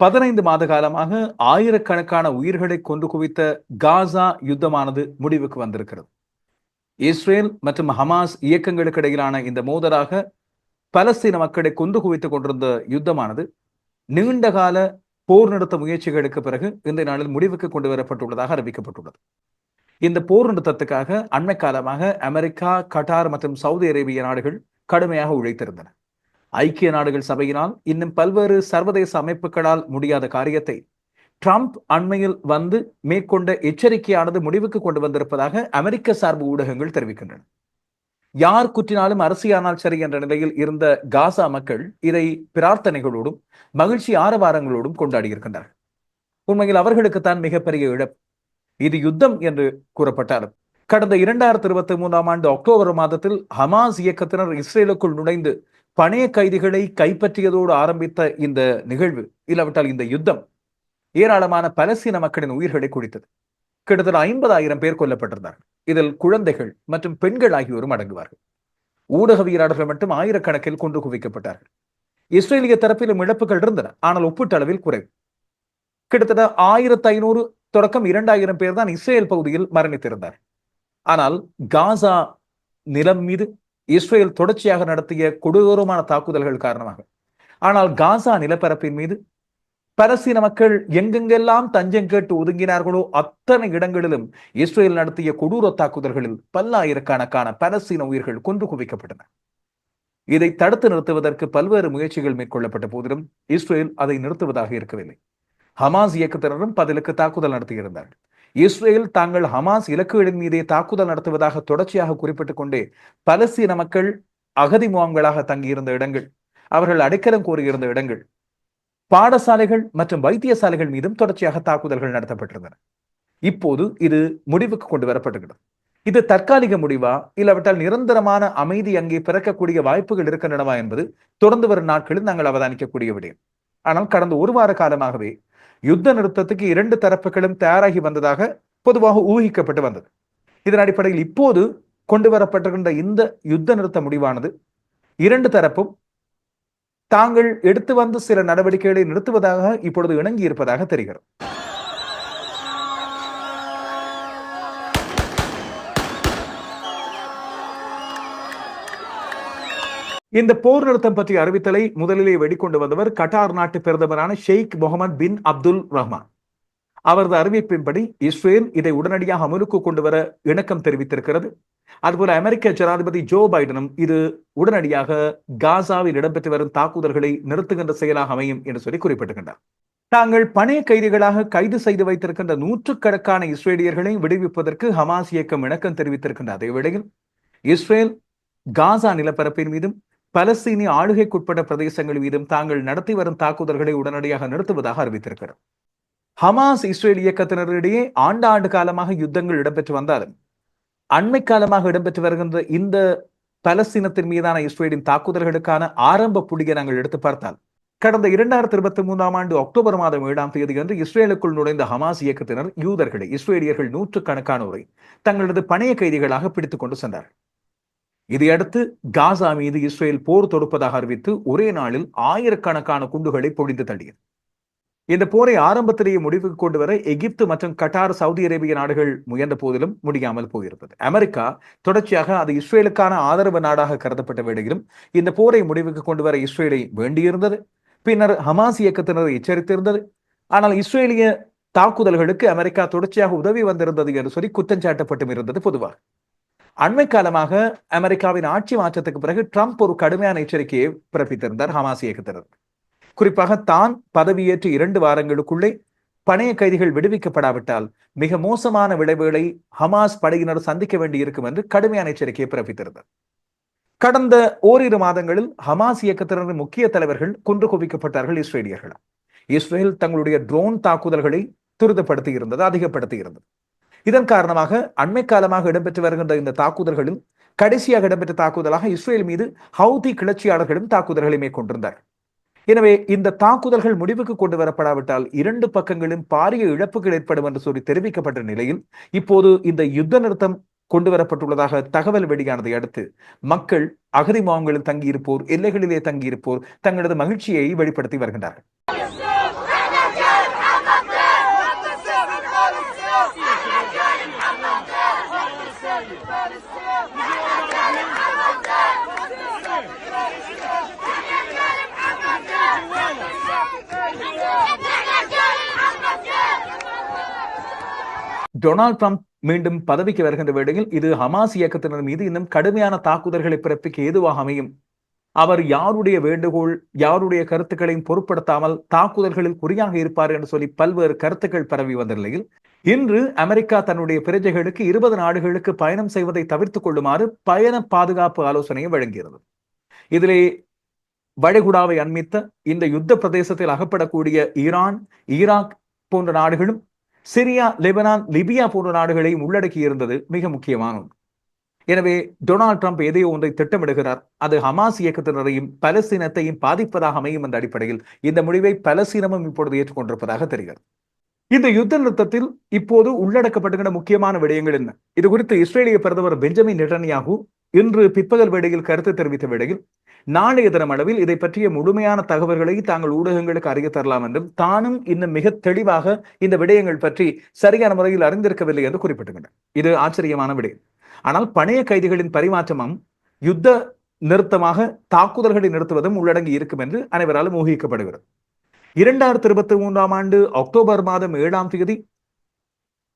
பதினைந்து மாத காலமாக ஆயிரக்கணக்கான உயிர்களை கொண்டு குவித்த காசா யுத்தமானது முடிவுக்கு வந்திருக்கிறது. இஸ்ரேல் மற்றும் ஹமாஸ் இயக்கங்களுக்கு இடையிலான இந்த மோதலாக பலஸ்தீன மக்களை கொண்டு குவித்துக் கொண்டிருந்த யுத்தமானது நீண்டகால போர் நிறுத்த முயற்சிகளுக்கு பிறகு இந்த நாளில் முடிவுக்கு கொண்டு வரப்பட்டுள்ளதாக அறிவிக்கப்பட்டுள்ளது. இந்த போர் நிறுத்தத்துக்காக அண்மை காலமாக அமெரிக்கா கட்டார் மற்றும் சவுதி அரேபிய நாடுகள் கடுமையாக உழைத்திருந்தன. ஐக்கிய நாடுகள் சபையினால் இன்னும் பல்வேறு சர்வதேச அமைப்புகளால் முடியாத காரியத்தை ட்ரம்ப் அண்மையில் வந்து மேற்கொண்ட எச்சரிக்கையானது முடிவுக்கு கொண்டு வந்திருப்பதாக அமெரிக்க சார்பு ஊடகங்கள் தெரிவிக்கின்றன. யார் குற்றினாலும் அரசியானால் சரி என்ற நிலையில் இருந்த காசா மக்கள் இதை பிரார்த்தனைகளோடும் மகிழ்ச்சி ஆரவாரங்களோடும் கொண்டாடி உண்மையில் அவர்களுக்குத்தான் மிகப்பெரிய இழப்பு. இது யுத்தம் என்று கூறப்பட்டாலும் கடந்த இரண்டாயிரத்தி இருபத்தி மூன்றாம் ஆண்டு அக்டோபர் மாதத்தில் ஹமாஸ் இயக்கத்தினர் இஸ்ரேலுக்குள் நுழைந்து பணைய கைதிகளை கைப்பற்றியதோடு ஆரம்பித்த இந்த நிகழ்வு இல்லாவிட்டால் இந்த யுத்தம் ஏராளமான பலஸ்தீன மக்களின் உயிர்களை குடித்தது. கிட்டத்தட்ட ஐம்பதாயிரம் பேர் கொல்லப்பட்டிருந்தார்கள். இதில் குழந்தைகள் மற்றும் பெண்கள் ஆகியோரும் அடங்குவார்கள். ஊடகவியலாளர்கள் மட்டும் ஆயிரக்கணக்கில் கொண்டு குவிக்கப்பட்டார்கள். இஸ்ரேலிய தரப்பிலும் இழப்புகள் இருந்தன ஆனால் ஒப்பீட்டளவில் குறைவு. கிட்டத்தட்ட ஆயிரத்தி ஐநூறு தொடக்கம் இரண்டாயிரம் பேர் தான் இஸ்ரேல் பகுதியில் மரணித்திருந்தார் ஆனால் காசா நிலம் மீது இஸ்ரேல் தொடர்ச்சியாக நடத்திய கொடூரமான தாக்குதல்கள் காரணமாக. ஆனால் காசா நிலப்பரப்பின் மீது பலஸ்தீன மக்கள் எங்கெங்கெல்லாம் தஞ்சம் கேட்டு ஒதுங்கினார்களோ அத்தனை இடங்களிலும் இஸ்ரேல் நடத்திய கொடூர தாக்குதல்களில் பல்லாயிரக்கணக்கான பலஸ்தீன உயிர்கள் கொன்று குவிக்கப்பட்டன. இதை தடுத்து நிறுத்துவதற்கு பல்வேறு முயற்சிகள் மேற்கொள்ளப்பட்ட போதிலும் இஸ்ரேல் அதை நிறுத்துவதாக இருக்கவில்லை. ஹமாஸ் இயக்கத்தினரும் பதிலுக்கு தாக்குதல் நடத்தியிருந்தார்கள். இஸ்ரேல் தாங்கள் ஹமாஸ் இலக்குகளின் மீதே தாக்குதல் நடத்துவதாக தொடர்ச்சியாக குறிப்பிட்டுக் கொண்டே பலஸ்தீன மக்கள் அகதி முகாம்களாக தங்கியிருந்த இடங்கள் அவர்கள் அடைக்கலம் கோரியிருந்த இடங்கள் பாடசாலைகள் மற்றும் வைத்தியசாலைகள் மீதும் தொடர்ச்சியாக தாக்குதல்கள் நடத்தப்பட்டிருந்தன. இப்போது இது முடிவுக்கு கொண்டு வரப்பட்டுகிறது. இது தற்காலிக முடிவா? இல்லாவிட்டால் நிரந்தரமான அமைதி அங்கே பிறக்கக்கூடிய வாய்ப்புகள் இருக்கின்றனவா என்பது தொடர்ந்து வரும் நாட்களில் நாங்கள் அவதானிக்கக்கூடிய விடயம். ஆனால் கடந்த ஒரு வார காலமாகவே யுத்த நிறுத்தத்துக்கு இரண்டு தரப்புகளும் தயாராகி வந்ததாக பொதுவாக ஊகிக்கப்பட்டு வந்தது. இதன் அடிப்படையில் இப்போது கொண்டு வரப்பட்டிருக்கின்ற இந்த யுத்த நிறுத்த முடிவானது இரண்டு தரப்பும் தாங்கள் எடுத்து வந்த சில நடவடிக்கைகளை நிறுத்துவதாக இப்பொழுது இணங்கி இருப்பதாக தெரிகிறது. இந்த போர் நிறுத்தம் பற்றிய அறிவித்தலை முதலிலே வெடிக்கொண்டு வந்தவர் கட்டார் நாட்டு பிரதமரான Sheikh Mohammed bin Abdul Rahman. அவரது அறிவிப்பின்படி இஸ்ரேல் இதை உடனடியாக அமலுக்கு கொண்டு வர இணக்கம் தெரிவித்திருக்கிறது. அதுபோல அமெரிக்க ஜனாதிபதி ஜோ பைடனும் இது உடனடியாக காசாவில் இடம்பெற்று வரும் தாக்குதல்களை நிறுத்துகின்ற செயலாக அமையும் என்று சொல்லி குறிப்பிட்டிருக்கின்றார். தாங்கள் பணைய கைதிகளாக கைது செய்து வைத்திருக்கின்ற நூற்றுக்கணக்கான இஸ்ரேலியர்களை விடுவிப்பதற்கு ஹமாஸ் இயக்கம் இணக்கம் தெரிவித்திருக்கின்ற அதே வேளையில் இஸ்ரேல் காசா நிலப்பரப்பின் மீதும் பலஸ்தீனிய ஆளுகைக்குட்பட்ட பிரதேசங்கள் மீதும் தாங்கள் நடத்தி வரும் தாக்குதல்களை உடனடியாக நிறுத்துவதாக அறிவித்திருக்கிறது. ஹமாஸ் இஸ்ரேல் இயக்கத்தினரிடையே ஆண்டாண்டு காலமாக யுத்தங்கள் இடம்பெற்று வந்தாலும் அண்மை காலமாக இடம்பெற்று வருகின்ற இந்த பலஸ்தீனத்தின் மீதான இஸ்ரேலின் தாக்குதல்களுக்கான ஆரம்ப புள்ளியை நாங்கள் எடுத்து பார்த்தால் கடந்த இரண்டாயிரத்தி இருபத்தி மூன்றாம் ஆண்டு அக்டோபர் மாதம் ஏழாம் தேதி அன்று இஸ்ரேலுக்குள் நுழைந்த ஹமாஸ் இயக்கத்தினர் யூதர்களை இஸ்ரேலியர்கள் நூற்றுக்கணக்கானோரை தங்களது பணைய கைதிகளாக பிடித்துக் கொண்டு சென்றார்கள். இதையடுத்து காசா மீது இஸ்ரேல் போர் தொடுப்பதாக அறிவித்து ஒரே நாளில் ஆயிரக்கணக்கான குண்டுகளை பொழிந்து தள்ளியது. இந்த போரை ஆரம்பத்திலேயே முடிவுக்கு கொண்டு வர எகிப்து மற்றும் கட்டார் சவுதி அரேபிய நாடுகள் முயன்ற போதிலும் முடியாமல் போயிருந்தது. அமெரிக்கா தொடர்ச்சியாக அது இஸ்ரேலுக்கான ஆதரவு நாடாக கருதப்பட்ட வேளையிலும் இந்த போரை முடிவுக்கு கொண்டு வர இஸ்ரேலை வேண்டியிருந்தது. பின்னர் ஹமாஸ் இயக்கத்தினர் எச்சரித்திருந்தது. ஆனால் இஸ்ரேலிய தாக்குதல்களுக்கு அமெரிக்கா தொடர்ச்சியாக உதவி வந்திருந்தது என்று சொல்லி குற்றஞ்சாட்டப்பட்டும் இருந்தது பொதுவாக. அண்மை காலமாக அமெரிக்காவின் ஆட்சி மாற்றத்துக்கு பிறகு ட்ரம்ப் ஒரு கடுமையான எச்சரிக்கையை பிறப்பித்திருந்தார் ஹமாஸ் இயக்கத்தினர். குறிப்பாக தான் பதவியேற்று இரண்டு வாரங்களுக்குள்ளே பணைய கைதிகள் விடுவிக்கப்படாவிட்டால் மிக மோசமான விளைவுகளை ஹமாஸ் படையினர் சந்திக்க வேண்டியிருக்கும் என்று கடுமையான எச்சரிக்கையை பிறப்பித்திருந்தார். கடந்த ஓரிரு மாதங்களில் ஹமாஸ் இயக்கத்தினரின் முக்கிய தலைவர்கள் குன்று குவிக்கப்பட்டார்கள் இஸ்ரேலியர்களால். இஸ்ரேல் தங்களுடைய ட்ரோன் தாக்குதல்களை துரிதப்படுத்தி இருந்தது அதிகப்படுத்தி இருந்தது இதன் காரணமாக அண்மை காலமாக இடம்பெற்று வருகின்ற இந்த தாக்குதல்களில் கடைசியாக இடம்பெற்ற தாக்குதலாக இஸ்ரேல் மீது ஹவுதி கிளர்ச்சியாளர்களும் தாக்குதல்களை மேற்கொண்டிருந்தார். எனவே இந்த தாக்குதல்கள் முடிவுக்கு கொண்டு வரப்படாவிட்டால் இரண்டு பக்கங்களும் பாரிய இழப்புகள் ஏற்படும் என்று சொல்லி தெரிவிக்கப்பட்ட நிலையில் இப்போது இந்த யுத்த நிறுத்தம் கொண்டு வரப்பட்டுள்ளதாக தகவல் வெளியானதை அடுத்து மக்கள் அகதி முகாம்களில் தங்கியிருப்போர் எல்லைகளிலே தங்கியிருப்போர் தங்களது மகிழ்ச்சியை வெளிப்படுத்தி வருகின்றார்கள். டொனால்ட் ட்ரம்ப் மீண்டும் பதவிக்கு வருகின்ற வேளையில் இது ஹமாஸ் இயக்கத்தினர் மீது இன்னும் கடுமையான தாக்குதல்களை பிறப்பிக்க ஏதுவாக அமையும்? அவர் யாருடைய வேண்டுகோள் யாருடைய கருத்துக்களையும் பொருட்படுத்தாமல் தாக்குதல்களில் குறியாக இருப்பார் என்று சொல்லி பல்வேறு கருத்துக்கள் பரவி வந்த நிலையில் இன்று அமெரிக்கா தன்னுடைய பிரஜைகளுக்கு இருபது நாடுகளுக்கு பயணம் செய்வதை தவிர்த்துக் கொள்ளுமாறு பயண பாதுகாப்பு ஆலோசனையை வழங்கியது. இதிலே வளைகுடாவை அண்மித்த இந்த யுத்த பிரதேசத்தில் அகப்படக்கூடிய ஈரான் ஈராக் போன்ற நாடுகளும் சிரியா லெபனான் லிபியா போன்ற நாடுகளையும் உள்ளடக்கி இருந்தது மிக முக்கியமான ஒன்று. எனவே டொனால்ட் ட்ரம்ப் எதையோ ஒன்றை திட்டமிடுகிறார். அது ஹமாஸ் இயக்கத்தினரையும் பலஸ்தீனத்தையும் பாதிப்பதாக அமையும் என்ற அடிப்படையில் இந்த முடிவை பலஸ்தீனமும் இப்பொழுது ஏற்றுக்கொண்டிருப்பதாக தெரிகிறது. இந்த யுத்த நிறுத்தத்தில் இப்போது உள்ளடக்கப்பட்டுகிற முக்கியமான விடயங்கள் என்ன? இது குறித்து இஸ்ரேலிய பிரதமர் பெஞ்சமின் நெட்டன்யாகு இன்று பிற்பகல் வேளையில் கருத்து தெரிவித்த வேளையில் நாளைய தினம் அளவில் இதை பற்றிய முழுமையான தகவல்களை தாங்கள் ஊடகங்களுக்கு அறிய தரலாம் என்றும் தானும் இன்னும் மிக தெளிவாக இந்த விடயங்கள் பற்றி சரியான முறையில் அறிந்திருக்கவில்லை என்று குறிப்பிட்டுள்ளனர். இது ஆச்சரியமான விடயம். ஆனால் பணைய கைதிகளின் பரிமாற்றமும் யுத்த நிறுத்தமாக தாக்குதல்களை நிறுத்துவதும் உள்ளடங்கி இருக்கும் என்று அனைவராலும் ஊகிக்கப்படுகிறது. இரண்டாயிரத்தி இருபத்தி மூன்றாம் ஆண்டு அக்டோபர் மாதம் ஏழாம் தேதி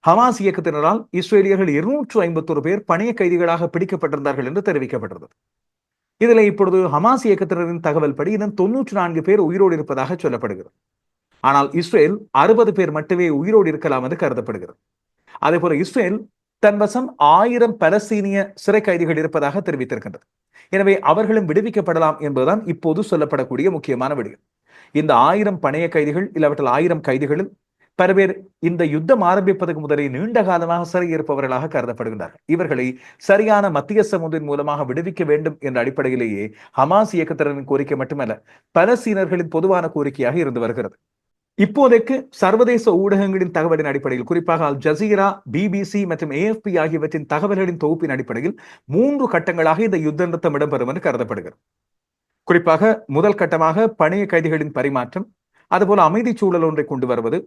ஹமாஸ் இயக்கத்தினரால் இஸ்ரேலியர்கள் இருநூற்று ஐம்பத்தொரு பேர் பணைய கைதிகளாக பிடிக்கப்பட்டிருந்தார்கள் என்று தெரிவிக்கப்பட்டிருந்தது. இதில் இப்பொழுது ஹமாஸ் இயக்கத்தினரின் தகவல் படி இன்னும் தொன்னூற்றி நான்கு பேர் உயிரோடு இருப்பதாக சொல்லப்படுகிறது. ஆனால் இஸ்ரேல் அறுபது பேர் மட்டுமே உயிரோடு இருக்கலாம் என்று கருதப்படுகிறது. அதே போல இஸ்ரேல் தன் வசம் ஆயிரம் பலஸ்தீனிய சிறை கைதிகள் இருப்பதாக தெரிவித்திருக்கின்றது. எனவே அவர்களும் விடுவிக்கப்படலாம் என்பதுதான் இப்போது சொல்லப்படக்கூடிய முக்கியமான விடயம். இந்த ஆயிரம் பணைய கைதிகள் இல்லாவற்றில் ஆயிரம் கைதிகளில் பல பேர் இந்த யுத்தம் ஆரம்பிப்பதற்கு முதலே நீண்ட காலமாக சிறையிருப்பவர்களாக கருதப்படுகின்றார்கள். இவர்களை சரியான மத்திய ஒன்றின் மூலமாக விடுவிக்க வேண்டும் என்ற அடிப்படையிலேயே ஹமாஸ் இயக்கத்தினரின் கோரிக்கை மட்டுமல்ல பலஸ்தீனர்களின் பொதுவான கோரிக்கையாக இருந்து வருகிறது. இப்போதைக்கு சர்வதேச ஊடகங்களின் தகவலின் அடிப்படையில் குறிப்பாக அல் ஜசீரா பிபிசி மற்றும் ஏஎஃப்பி ஆகியவற்றின் தகவல்களின் தொகுப்பின் அடிப்படையில் மூன்று கட்டங்களாக இந்த யுத்த நிறுத்தம் இடம்பெறும் என்று கருதப்படுகிறது. குறிப்பாக முதல் கட்டமாக பணைய கைதிகளின் பரிமாற்றம் அதுபோல அமைதி சூழல் ஒன்றை கொண்டு வருவது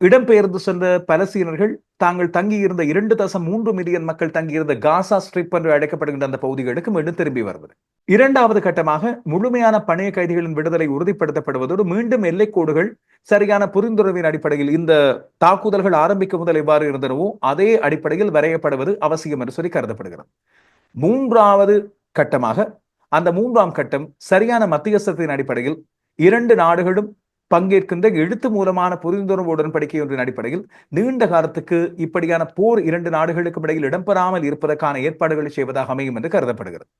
இடம்பெயர்ந்து சென்ற பலஸ்தீனர்கள் தாங்கள் தங்கியிருந்த இரண்டு தசம் மூன்று மில்லியன் மக்கள் தங்கியிருந்த காசா ஸ்ட்ரிப் என்று அழைக்கப்படுகின்ற அந்த பகுதிகளுக்கு மீண்டும் திரும்பி வருவது. இரண்டாவது கட்டமாக முழுமையான பணைய கைதிகளின் விடுதலை உறுதிப்படுத்தப்படுவதோடு மீண்டும் எல்லைக்கோடுகள் சரியான புரிந்துணர்வின் அடிப்படையில் இந்த தாக்குதல்கள் ஆரம்பிக்கும் முதல் எவ்வாறு இருந்தனவோ அதே அடிப்படையில் வரையப்படுவது அவசியம் என்று சொல்லி கருதப்படுகிறது. மூன்றாவது கட்டமாக அந்த மூன்றாம் கட்டம் சரியான மத்தியஸ்தத்தின் அடிப்படையில் இரண்டு நாடுகளும் பங்கேற்கின்ற எழுத்து மூலமான புரிந்துணர்வு உடன்படிக்கை ஒன்றின் அடிப்படையில் நீண்ட காலத்துக்கு இப்படியான போர் இரண்டு நாடுகளுக்கும் இடையில் இடம்பெறாமல் இருப்பதற்கான ஏற்பாடுகளை செய்வதாக அமையும் என்று கருதப்படுகிறது.